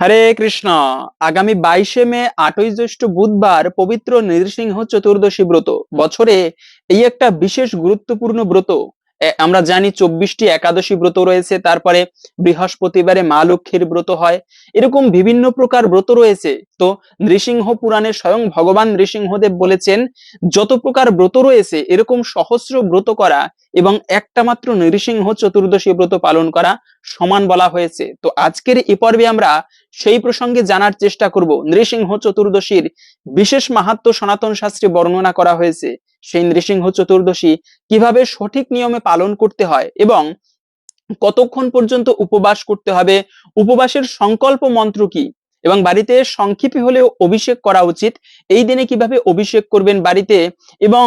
হরে কৃষ্ণ। আগামী বাইশে মে, আটই জ্যৈষ্ঠ বুধবার পবিত্র নৃসিংহ চতুর্দশী ব্রত। বছরে এই একটা বিশেষ গুরুত্বপূর্ণ ব্রত। আমরা জানি চব্বিশটি একাদশী ব্রত রয়েছে, তারপরে বৃহস্পতিবারে মা লক্ষ্মীর ব্রত হয়। এরকম বিভিন্ন প্রকার ব্রত রয়েছে। তো নৃসিংহ পুরাণে স্বয়ং ভগবান নৃসিংহদেব বলেছেন, যত প্রকার ব্রত রয়েছে, এরকম সহস্র ব্রত করা এবং একটা মাত্র নৃসিংহ চতুর্দশী ব্রত পালন করা সমান বলা হয়েছে। তো আজকের এই পর্বে আমরা সেই প্রসঙ্গে জানার চেষ্টা করব। নৃসিংহ চতুর্দশীর বিশেষ মাহাত্ম সনাতন শাস্ত্রে বর্ণনা করা হয়েছে। সেই নৃসিংহ চতুর্দশী কীভাবে সঠিক নিয়মে পালন করতে হয় এবং কতক্ষণ পর্যন্ত উপবাস করতে হবে, উপবাসের সংকল্প মন্ত্র কি এবং বাড়িতে সংক্ষেপে হলেও অভিষেক করা উচিত, এই দিনে কীভাবে অভিষেক করবেন বাড়িতে এবং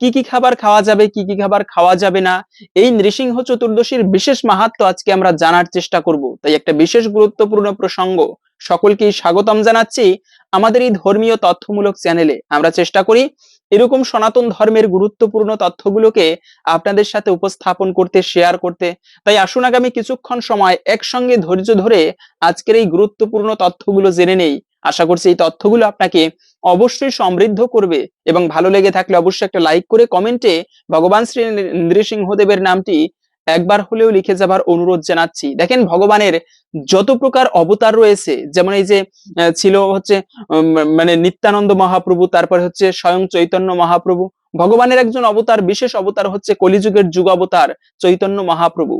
কি কি খাবার খাওয়া যাবে, কি কি খাবার খাওয়া যাবে না? এই নৃসিংহ চতুর্দশীর বিশেষ মাহাত্ম আজকে আমরা জানার চেষ্টা করব। তাই একটা বিশেষ গুরুত্বপূর্ণ প্রসঙ্গ সকলকেই স্বাগতম জানাচ্ছি আমাদের এই ধর্মীয় তথ্যমূলক চ্যানেলে। আমরা চেষ্টা করি এরকম সনাতন ধর্মের গুরুত্বপূর্ণ তথ্যগুলোকে আপনাদের সাথে উপস্থাপন করতে শেয়ার করতে। তাই আসুন আগামী কিছুক্ষণ সময় একসঙ্গে ধৈর্য ধরে আজকের এই গুরুত্বপূর্ণ তথ্যগুলো জেনে নেই। আশা করছি এই তথ্যগুলো আপনাকে অবশ্যই সমৃদ্ধ করবে এবং ভালো লেগে থাকলে অবশ্যই একটা লাইক করে কমেন্টে ভগবান শ্রী নৃসিংহদেবের নামটি একবার হলেও লিখে যাবার অনুরোধ জানাচ্ছি। দেখেন ভগবানের যত প্রকার অবতার রয়েছে, যেমন এই যে ছিল হচ্ছে মানে নিত্যানন্দ মহাপ্রভু, তারপর হচ্ছে স্বয়ং চৈতন্য মহাপ্রভু, ভগবানের একজন অবতার, বিশেষ অবতার হচ্ছে কলিযুগের যুগ অবতার চৈতন্য মহাপ্রভু।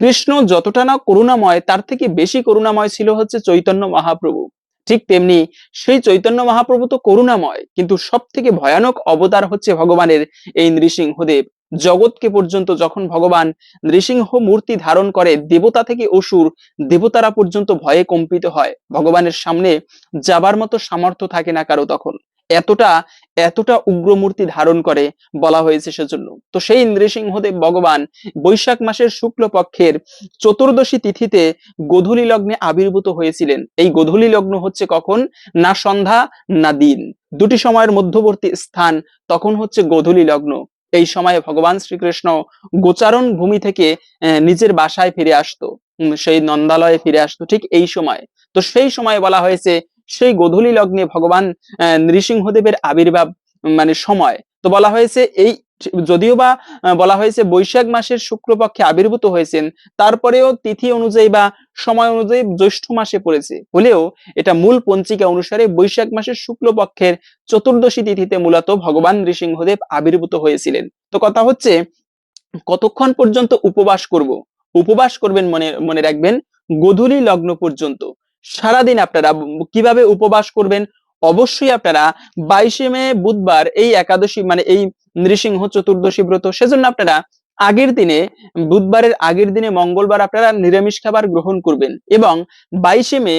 কৃষ্ণ যতটা না করুণাময়, তার থেকে বেশি করুণাময় ছিল হচ্ছে চৈতন্য মহাপ্রভু। ঠিক তেমনি সেই চৈতন্য মহাপ্রভু তো করুণাময়, কিন্তু সব থেকে ভয়ানক অবতার হচ্ছে ভগবানের এই নৃসিংহদেব। জগৎকে পর্যন্ত যখন ভগবান নৃসিংহ মূর্তি ধারণ করে, দেবতা থেকে অসুর দেবতারা পর্যন্ত ভয়ে কম্পিত হয়। ভগবানের সামনে যাবার মতো সামর্থ্য থাকে না কারও তখন। এতটা এতটা উগ্র মূর্তি ধারণ করে বলা হয়েছে সেজন্য। তো সেই নৃসিংহদেব ভগবান বৈশাখ মাসের শুক্ল পক্ষের চতুর্দশী তিথিতে গোধূলি লগ্নে আবির্ভূত হয়েছিলেন। এই গোধূলি লগ্ন হচ্ছে কখন? না সন্ধ্যা, না দিন। দুটি সময়ের মধ্যবর্তী স্থান তখন হচ্ছে গোধূলি লগ্ন। এই সময়ে ভগবান শ্রীকৃষ্ণ গোচারণ ভূমি থেকে নিজের বাসায় ফিরে আসতো। সেই নন্দালয়ে ফিরে আসতো ঠিক এই সময়। তো সেই সময় বলা হয়েছে সেই গোধূলি লগ্নে ভগবান নৃসিংহদেবের আবির্ভাব মানে সময়। তো বলা হয়েছে এই, যদিও বা বলা হয়েছে বৈশাখ মাসের শুক্লপক্ষে আবির্ভূত হয়েছেন, তারপরেও তিথি অনুযায়ী বা সময় অনুযায়ী জ্যৈষ্ঠ মাসে পড়েছে। হলেও এটা মূল পঞ্চিকা অনুসারে বৈশাখ মাসের শুক্লপক্ষের চতুর্দশী তিথিতে মূলত ভগবান নৃসিংহদেব আবির্ভূত হয়েছিলেন। তো কথা হচ্ছে, কতক্ষণ পর্যন্ত উপবাস করব? উপবাস করবেন মনে মনে রাখবেন গোধূলি লগ্ন পর্যন্ত। সারাদিন আপনারা কীভাবে উপবাস করবেন? অবশ্যই আপনারা বাইশে মে বুধবার এই একাদশী মানে এই নৃসিংহ চতুর্দশী ব্রত, সেজন্য আপনারা আগের দিনে, বুধবারের আগের দিনে মঙ্গলবার আপনারা নিরামিষ খাবার গ্রহণ করবেন এবং বাইশে মে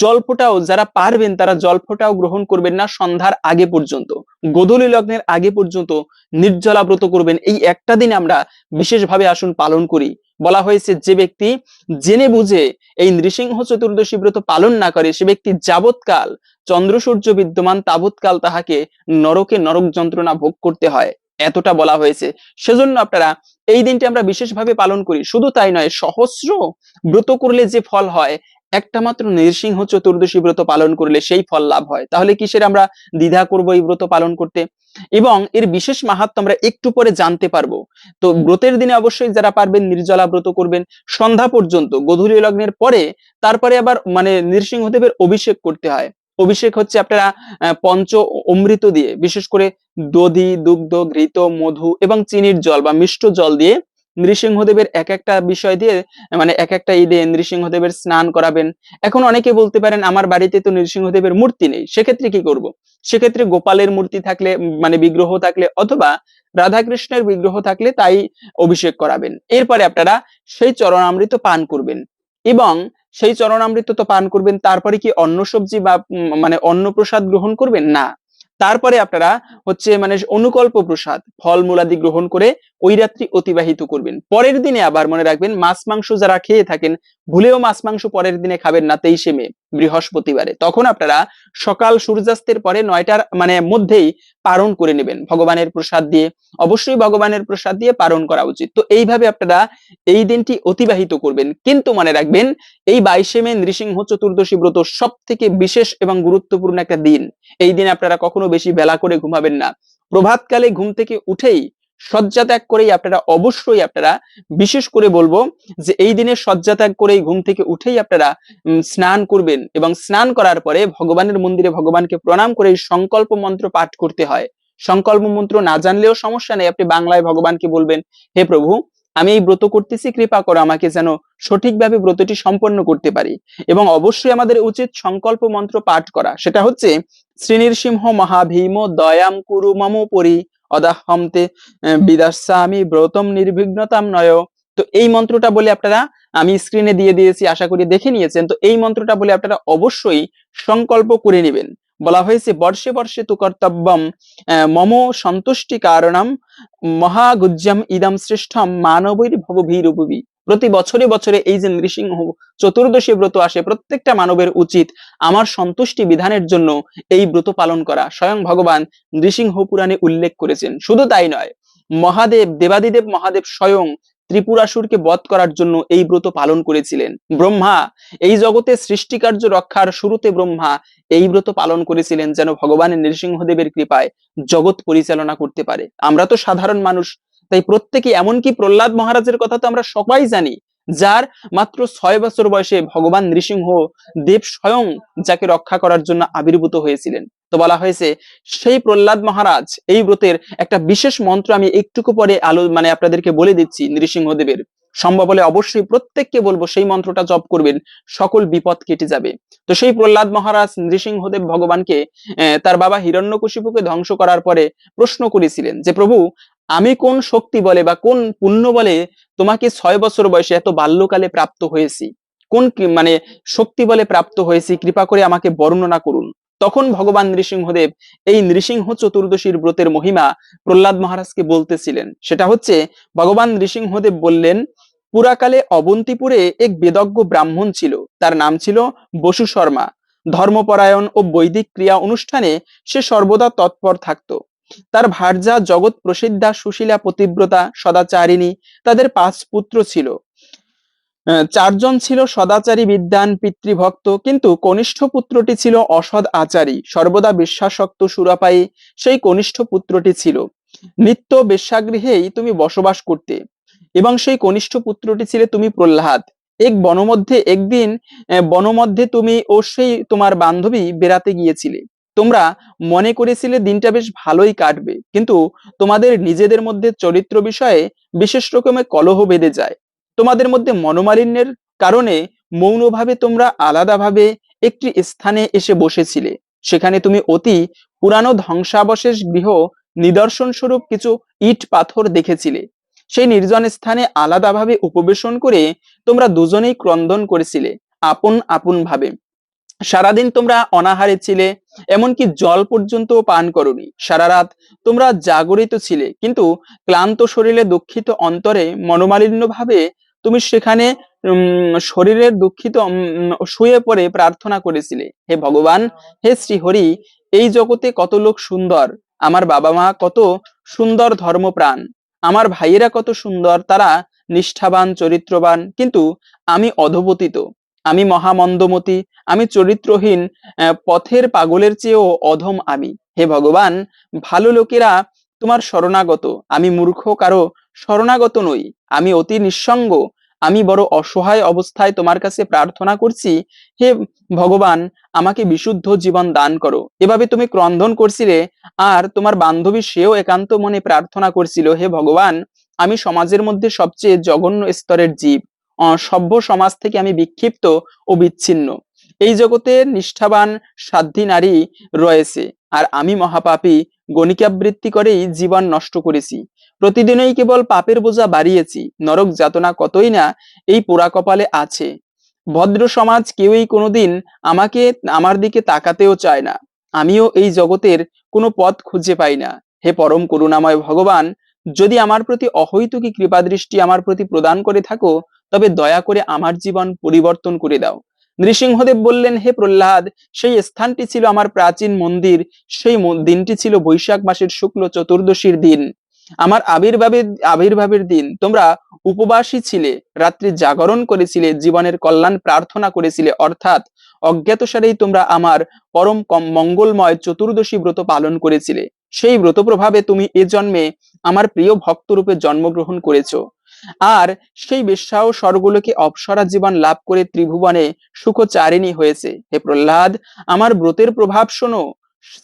জলফোটাও যারা পারবেন তারা জলফোটাও গ্রহণ করবেন না সন্ধ্যার আগে পর্যন্ত। গোধূলি লগ্নের আগে পর্যন্ত নির্জলা ব্রত করবেন। এই একটা দিন আমরা বিশেষভাবে আসুন পালন করি। বলা হয়েছে, যে ব্যক্তি জেনে বুঝে এই নৃসিংহ চতুর্দশী ব্রত পালন না করে, সে ব্যক্তি যাবৎকাল চন্দ্র সূর্য বিদ্যমান, তাবৎকাল তাহাকে নরকে নরক যন্ত্রণা ভোগ করতে হয়। এতটা বলা হয়েছে। সেজন্য আপনারা এই দিনটি আমরা বিশেষভাবে পালন করি। শুধু তাই নয়, সহস্র ব্রত করলে যে ফল হয়, একটা মাত্র নৃসিংহ চতুর্দশী ব্রত পালন করলে সেই ফল লাভ হয়। তাহলে কিসের আমরা দ্বিধা করব এই ব্রত পালন করতে? এবং এর বিশেষ মাহাত্ম আমরা একটু পরে জানতে পারব। তো ব্রতের দিনে অবশ্যই যারা পারবেন, নির্জলা ব্রত করবেন, সন্ধ্যা পর্যন্ত, গোধূলি লগ্নের পরে, তারপরে আবার মানে নৃসিংহদেবের অভিষেক করতে হয়। অভিষেক হচ্ছে আপনারা পঞ্চ অমৃত দিয়ে, বিশেষ করে দধি, দুগ্ধ, ঘৃত, মধু এবং চিনির জল বা মিষ্ট জল দিয়ে নৃসিংহদেবের এক একটা বিষয় দিয়ে মানে এক একটা ঈদে নৃসিংহদেবের স্নান করাবেন। এখন অনেকে বলতে পারেন, আমার বাড়িতে তো নৃসিংহদেবের মূর্তি নেই, সেক্ষেত্রে কি করব? সেক্ষেত্রে গোপালের মূর্তি থাকলে মানে বিগ্রহ থাকলে অথবা রাধাকৃষ্ণের বিগ্রহ থাকলে তাই অভিষেক করাবেন। এরপরে আপনারা সেই চরণামৃত পান করবেন। এবং সেই চরণামৃত তো পান করবেন, তারপরে কি অন্য সবজি বা মানে অন্ন প্রসাদ গ্রহণ করবেন? না। তারপরে আপনারা হচ্ছে মানে অনুকল্প প্রসাদ ফল মূলাদি গ্রহণ করে ওই রাত্রি অতিবাহিত করবেন। পরের দিনে আবার মনে রাখবেন, মাছ মাংস যারা খেয়ে থাকেন, ভুলেও মাছ মাংস পরের দিনে খাবেন না তেইশে মে, বৃহস্পতিবারে। তখন আপনারা সকাল সূর্যাস্তের পরে নয়টার মানে মধ্যেই পালন করে নেবেন। ভগবানের প্রসাদ দিয়ে, অবশ্যই ভগবানের প্রসাদ দিয়ে পালন করা উচিত। তো এইভাবে আপনারা এই দিনটি অতিবাহিত করবেন। কিন্তু মনে রাখবেন, এই বাইশে মে নৃসিংহ চতুর্দশী ব্রত সব থেকে বিশেষ এবং গুরুত্বপূর্ণ একটা দিন। এই দিন আপনারা কখনো বেশি বেলা করে ঘুমাবেন না। প্রভাতকালে ঘুম থেকে উঠেই শয্যা ত্যাগ করেই আপনারা অবশ্যই আপনারা, বিশেষ করে বলব যে এই দিনে শয্যা ত্যাগ করেই ঘুম থেকে উঠেই আপনারা স্নান করবেন এবং স্নান করার পরে ভগবানের মন্দিরে ভগবানকে প্রণাম করে সংকল্প মন্ত্র পাঠ করতে হয়। সংকল্প মন্ত্র না জানলেও সমস্যা নেই, আপনি বাংলায় ভগবানকে বলবেন, হে প্রভু, আমি এই ব্রত করতেছি, কৃপা করো আমাকে যেন সঠিকভাবে ব্রতটি সম্পন্ন করতে পারি। এবং অবশ্যই আমাদের উচিত সংকল্প মন্ত্র পাঠ করা। সেটা হচ্ছে, শ্রীনিরসিংহ মহাভীম দয়াম কুরু মম পরি। অদাহমতে বিদাসামি ব্রতম নির্বিঘ্নতাম নয়। তো এই মন্ত্রটা বলে আপনারা, আমি স্ক্রিনে দিয়ে দিয়েছি, আশা করি দেখে নিয়েছেন। তো এই মন্ত্রটা বলে আপনারা অবশ্যই সংকল্প করে নেবেন। বলা হয়েছে, বর্ষে বর্ষে তু কর্তব্যম মম সন্তুষ্টি কারণম মহাগুজ্জম ইদম শ্রেষ্ঠম মানবৈর ভবভীরুপবি প্রতি বছরে বছরে এই যে নৃসিংহ চতুর্দশী ব্রত আসে, প্রত্যেকটা মানবের উচিত আমার সন্তুষ্টি বিধানের জন্য এই ব্রত পালন করা। স্বয়ং ভগবান নৃসিংহ পুরাণে উল্লেখ করেছেন। শুধু তাই নয়, মহাদেব, দেবাদিদেব মহাদেব স্বয়ং ত্রিপুরাসুরকে বধ করার জন্য এই ব্রত পালন করেছিলেন। ব্রহ্মা, এই জগতে সৃষ্টিকার্য রক্ষার শুরুতে ব্রহ্মা এই ব্রত পালন করেছিলেন যেন ভগবানের নৃসিংহদেবের কৃপায় জগৎ পরিচালনা করতে পারে। আমরা তো সাধারণ মানুষ তাই প্রত্যেকে এমনকি প্রহ্লাদ মহারাজের কথা তো আমরা সবাই জানি, যার মাত্র ছয় বছর বয়সে ভগবান নৃসিংহ দেব স্বয়ং যাকে রক্ষা করার জন্য আবির্ভূত হয়েছিলেন। তো বলা হয়েছে, সেই প্রহ্লাদ মহারাজ এই ব্রতের একটা বিশেষ মন্ত্র আমি একটুকু পরে আলো মানে আপনাদেরকে বলে দিচ্ছি নৃসিংহদেবের সম্ভব হলে অবশ্যই প্রত্যেককে বলব সেই মন্ত্রটা জপ করবেন, সকল বিপদ কেটে যাবে। তো সেই প্রহ্লাদ মহারাজ নৃসিংহদেব ভগবানকে তার বাবা হিরণ্যকশিপুকে ধ্বংস করার পরে প্রশ্ন করেছিলেন যে, প্রভু আমি কোন শক্তি বলে বা কোন পুণ্য বলে তোমাকে ছয় বছর বয়সে এত বাল্যকালে প্রাপ্ত হয়েছি? কোন মানে শক্তি বলে প্রাপ্ত হয়েছি? কৃপা করে আমাকে বর্ণনা করুন। তখন ভগবান নৃসিংহদেব এই নৃসিংহ চতুর্দশীর ব্রতের মহিমা প্রহ্লাদ মহারাজকে বলতেছিলেন। সেটা হচ্ছে, ভগবান নৃসিংহদেব বললেন, পুরাকালে অবন্তিপুরে এক বেদজ্ঞ ব্রাহ্মণ ছিল। তার নাম ছিল বসু শর্মা। ধর্মপরায়ণ ও বৈদিক ক্রিয়া অনুষ্ঠানে সে সর্বদা তৎপর থাকত। তার ভার্যা জগৎ প্রসিদ্ধা সুশীলা পতিব্রতা সদাচারিণী তাদের পাঁচ পুত্র ছিল। চারজন ছিল সদাচারী বিদ্যান পিতৃভক্ত, কিন্তু কনিষ্ঠ পুত্রটি ছিল অসৎ আচারী, সর্বদা বিশ্বাসক্ত সুরাপায়ী সেই কনিষ্ঠ পুত্রটি ছিল। নিত্য বেশ্যাগৃহেই তুমি বসবাস করতে এবং সেই কনিষ্ঠ পুত্রটি ছিলে তুমি প্রহ্লাদ। এক বনমধ্যে, একদিন বনমধ্যে তুমি ও সেই তোমার বান্ধবী বেড়াতে গিয়েছিলে। তোমরা মনে করেছিলে দিনটা বেশ ভালোই কাটবে, কিন্তু তোমাদের নিজেদের মধ্যে চরিত্র বিষয়ে বিশেষ রকমের কলহ বেঁধে যায়। তোমাদের মধ্যে মনোমালিন্যের কারণে মৌনভাবে তোমরা আলাদাভাবে একটি স্থানে এসে বসেছিলে। সেখানে তুমি অতি পুরানো ধ্বংসাবশেষ গৃহ নিদর্শন স্বরূপ কিছু ইট পাথর দেখেছিলে। সেই নির্জন স্থানে আলাদাভাবে উপবেশন করে তোমরা দুজনেই ক্রন্দন করেছিলে, আপন আপন ভাবে সারাদিন তোমরা অনাহারে ছিলে, এমনকি জল পর্যন্ত পান করনি। সারা রাত তোমরা জাগরিত ছিলে, কিন্তু ক্লান্ত শরীরে দুঃখিত অন্তরে মনোমালিন্য ভাবে তুমি সেখানে শরীরের দুঃখিত শুয়ে পড়ে প্রার্থনা করেছিলে, হে ভগবান, হে শ্রীহরি, এই জগতে কত লোক সুন্দর, আমার বাবা মা কত সুন্দর ধর্মপ্রাণ, আমার ভাইয়েরা কত সুন্দর, তারা নিষ্ঠাবান, চরিত্রবান, কিন্তু আমি অধপতিত। আমি মহামন্দমতি, আমি চরিত্রহীন পথের পাগলের চেয়েও অধম আমি। হে ভগবান, ভালো লোকেরা তোমার শরণাগত, আমি মূর্খ কারও শরণাগত নই, আমি অতি নিঃসঙ্গ, আমি বড় অসহায় অবস্থায় তোমার কাছে প্রার্থনা করছি। হে ভগবান, আমাকে বিশুদ্ধ জীবন দান করো। এভাবে তুমি ক্রন্দন করছিলে, আর তোমার বান্ধবী সেও একান্ত মনে প্রার্থনা করছিল, হে ভগবান, আমি সমাজের মধ্যে সবচেয়ে জঘন্য স্তরের জীব। সভ্য সমাজ থেকে আমি বিক্ষিপ্ত ও বিচ্ছিন্ন। এই জগতে নিষ্ঠাবান সাধ্যী নারী রয়েছে। আর আমি মহাপাপী, গণিকাবৃত্তি করেই জীবন নষ্ট করেছি। প্রতিদিনই কেবল পাপের বোঝা বাড়িয়েছি। নরক যাতনা কতই না এই পোড়া কপালে আছে। ভদ্র সমাজ কেউই কোনোদিন আমাকে, আমার দিকে তাকাতেও চায় না। আমিও এই জগতের কোনো পথ খুঁজে পাই না। হে পরম করুণাময় ভগবান, যদি আমার প্রতি অহৈতুকী কৃপা দৃষ্টি আমার প্রতি প্রদান করে থাকো তবে দয়া করে আমার জীবন পরিবর্তন করে দাও। নৃসিংহদেব বললেন, হে প্রহ্লাদ, সেই স্থানটি ছিল আমার প্রাচীন মন্দির, সেই দিনটি ছিল বৈশাখ মাসের শুক্ল চতুর্দশীর দিন। আমার আবির্ভাবের আবির্ভাবের দিন। তোমরা উপবাসী ছিলে, রাত্রি জাগরণ করেছিলে, জীবনের কল্যাণ প্রার্থনা করেছিলে। অর্থাৎ অজ্ঞাতসারেই তোমরা আমার পরম কম- মঙ্গলময় চতুর্দশী ব্রত পালন করেছিলে। সেই ব্রত প্রভাবে তুমি এ জন্মে আমার প্রিয় ভক্তরূপে জন্মগ্রহণ করেছ। আর সেই বেশ্যাও স্বর্গলোকে অপসরা জীবন লাভ করে ত্রিভুবনে সুখচারিণী হয়েছে। হে প্রহ্লাদ, আমার ব্রতের প্রভাব শোনো।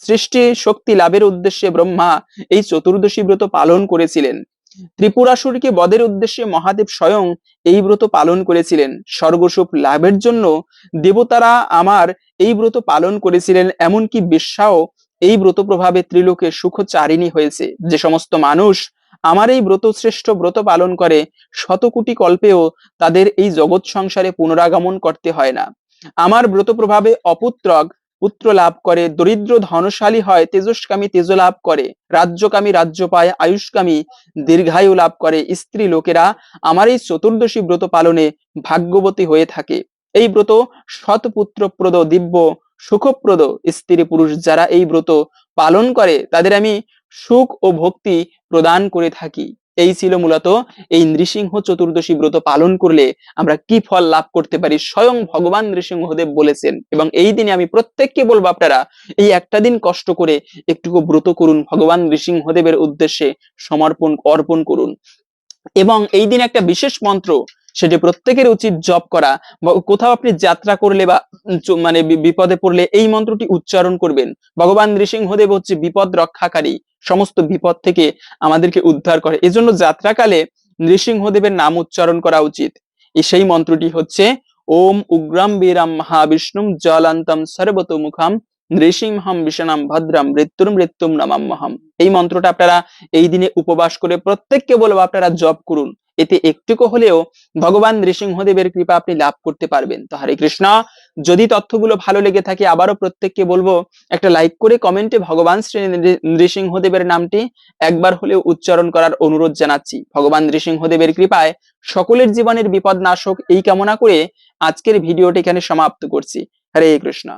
সৃষ্টি শক্তি লাভের উদ্দেশ্যে ব্রহ্মা এই চতুর্দশী ব্রত পালন করেছিলেন। ত্রিপুরাসুরকে বদের উদ্দেশ্যে মহাদেব স্বয়ং এই ব্রত পালন করেছিলেন। স্বর্গসুখ লাভের জন্য দেবতারা আমার এই ব্রত পালন করেছিলেন, এমনকি বিশ্বাও এই ব্রত প্রভাবে ত্রিলোকে সুখচারিণী হয়েছে। যে সমস্ত মানুষ আমার এই ব্রত শ্রেষ্ঠ ব্রত পালন করে শত কোটি কল্পেও তাদের এই জগৎ সংসারে পুনরাগমন করতে হয় না। আমার ব্রত প্রভাবে অপুত্রক পুত্র লাভ করে, দরিদ্র ধনশালী হয়, তেজস্কামী তেজ লাভ করে, রাজ্যকামী রাজ্য পায়, আয়ুষ্কামী দীর্ঘায়ু লাভ করে, স্ত্রী লোকেরা আমার এই চতুর্দশী ব্রত পালনে ভাগ্যবতী হয়ে থাকে। এই ব্রত সৎপুত্রপ্রদ দিব্য সুখপ্রদ, স্ত্রী পুরুষ যারা এই ব্রত পালন করে, তাদের আমি সুখ ও ভক্তি প্রদান করে থাকি। এই ছিল মূলত এই নৃসিংহ চতুর্দশী ব্রত পালন করলে আমরা কি ফল লাভ করতে পারি স্বয়ং ভগবান নৃসিংহদেব বলেছেন। এবং এই দিনে আমি প্রত্যেককে বলব আপনারা, এই একটা দিন কষ্ট করে একটুকু ব্রত করুন, ভগবান নৃসিংহদেবের উদ্দেশ্যে সমর্পণ, অর্পণ করুন। এবং এই দিন একটা বিশেষ মন্ত্র সেটি প্রত্যেকের উচিত জপ করা কোথাও আপনি যাত্রা করলে বা মানে বিপদে পড়লে এই মন্ত্রটি উচ্চারণ করবেন। ভগবান নৃসিংহদেব হচ্ছে বিপদ রক্ষাকারী, সমস্ত বিপদ থেকে আমাদেরকে উদ্ধার করে। এজন্য যাত্রাকালে নৃসিংহদেবের নাম উচ্চারণ করা উচিত। সেই মন্ত্রটি হচ্ছে, ওম উগ্রাম বীরাম মহাবিষ্ণুম জলান্তম সর্বত মুখাম নৃসিংহম বিষণাম ভদ্রাম মৃত্যুর মৃত্যুম নমাম্যহম এই মন্ত্রটা আপনারা এই দিনে উপবাস করে প্রত্যেককে বলব আপনারা জপ করুন। এতে একটুকু হলেও ভগবান নৃসিংহদেবের কৃপা আপনি লাভ করতে পারবেন। তো হরে কৃষ্ণ। যদি তথ্যগুলো ভালো লেগে থাকে, আবারও প্রত্যেককে বলব, একটা লাইক করে কমেন্টে ভগবান শ্রী নৃসিংহদেবের নামটি একবার হলেও উচ্চারণ করার অনুরোধ জানাচ্ছি। ভগবান নৃসিংহদেবের কৃপায় সকলের জীবনের বিপদ নাশক এই কামনা করে আজকের ভিডিওটি এখানে সমাপ্ত করছি। হরে কৃষ্ণ।